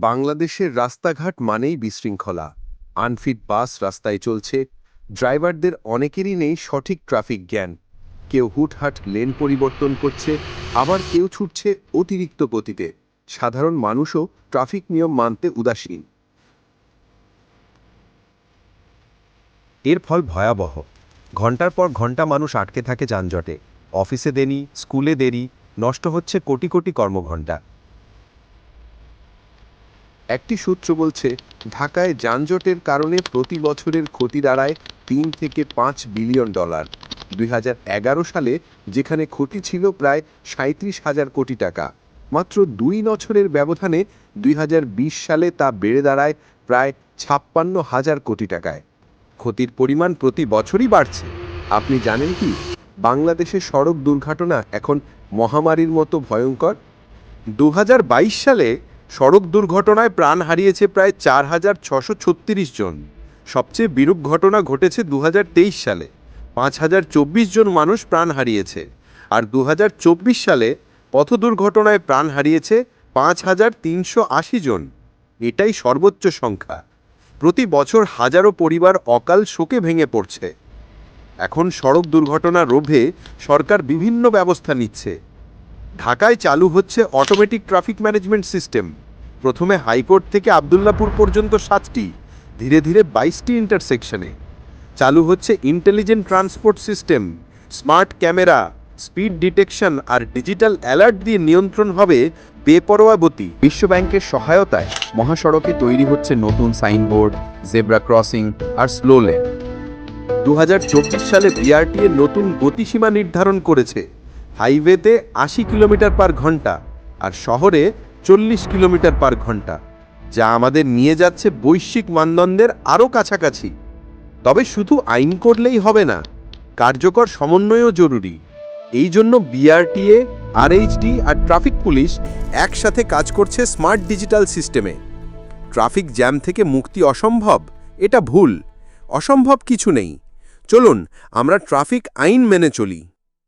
বাংলাদেশের রাস্তাঘাট মানেই বিশৃঙ্খলা। আনফিট বাস রাস্তায় চলছে। ড্রাইভারদের অনেকেরই নেই সঠিক ট্রাফিক জ্ঞান। কেউ হুটহাট লেন পরিবর্তন করছে, আবার কেউ ছুটছে অতিরিক্ত গতিতে। সাধারণ মানুষও ট্রাফিক নিয়ম মানতে উদাসীন। এর ফল ভয়াবহ। ঘণ্টার পর ঘণ্টা মানুষ আটকে থাকে যানজটে। অফিসে দেরি, স্কুলে দেরি, নষ্ট হচ্ছে কোটি কোটি কর্মঘণ্টা। একটি সূত্র বলছে, ঢাকায় যানজটের কারণে প্রতি বছরের ক্ষতি দাঁড়ায় তিন থেকে পাঁচ বিলিয়ন ডলার। দুই হাজার এগারো সালে যেখানে ক্ষতি ছিল প্রায় সাঁত্রিশ হাজার কোটি টাকা। মাত্র দুই বছরের ব্যবধানে দুই হাজার বিশ সালে তা বেড়ে দাঁড়ায় প্রায় ছাপ্পান্ন হাজার কোটি টাকায়। ক্ষতির পরিমাণ প্রতি বছরই বাড়ছে। আপনি জানেন কি, বাংলাদেশের সড়ক দুর্ঘটনা এখন মহামারীর মতো ভয়ঙ্কর? দু হাজার বাইশ সালে সড়ক দুর্ঘটনায় প্রাণ হারিয়েছে প্রায় চার হাজার ছশো ছত্রিশ জন। সবচেয়ে বিরূপ ঘটনা ঘটেছে দু হাজার তেইশ সালে। পাঁচ হাজার চব্বিশ জন মানুষ প্রাণ হারিয়েছে। আর দু হাজার চব্বিশ সালে পথ দুর্ঘটনায় প্রাণ হারিয়েছে পাঁচ হাজার তিনশো আশি জন। এটাই সর্বোচ্চ সংখ্যা। প্রতি বছর হাজারো পরিবার অকাল শোকে ভেঙে পড়ছে। এখন সড়ক দুর্ঘটনা রোধে সরকার বিভিন্ন ব্যবস্থা নিচ্ছে। ঢাকায় চালু হচ্ছে অটোমেটিক ট্রাফিক ম্যানেজমেন্ট সিস্টেম প্রথমে হাইকোর্ট থেকে আবদুল্লাপুর পর্যন্ত সাতটি ধীরে ধীরে বাইশটি ইন্টারসেকশনে চালু হচ্ছে intelligent transport system smart camera speed detection আর ডিজিটাল অ্যালার্ট দিয়ে নিয়ন্ত্রণ হবে বেপরোয়াবতী বিশ্বব্যাংকের সহায়তায় মহাসড়কে তৈরি হচ্ছে নতুন সাইনবোর্ড জেব্রা ক্রসিং আর স্লো লেন দু হাজার চব্বিশ সালে বিআরটিএ নতুন গতিসীমা নির্ধারণ করেছে। হাইওয়েতে আশি কিলোমিটার পার ঘণ্টা আর শহরে চল্লিশ কিলোমিটার পার ঘণ্টা, যা আমাদের নিয়ে যাচ্ছে বৈশ্বিক মানদণ্ডের আরও কাছাকাছি। তবে শুধু আইন করলেই হবে না, কার্যকর সমন্বয়ও জরুরি। এই জন্য বিআরটিএ আরএইচডি আর ট্রাফিক পুলিশ একসাথে কাজ করছে স্মার্ট ডিজিটাল সিস্টেমে। ট্রাফিক জ্যাম থেকে মুক্তি অসম্ভব, এটা ভুল। অসম্ভব কিছু নেই। চলুন, আমরা ট্রাফিক আইন মেনে চলি।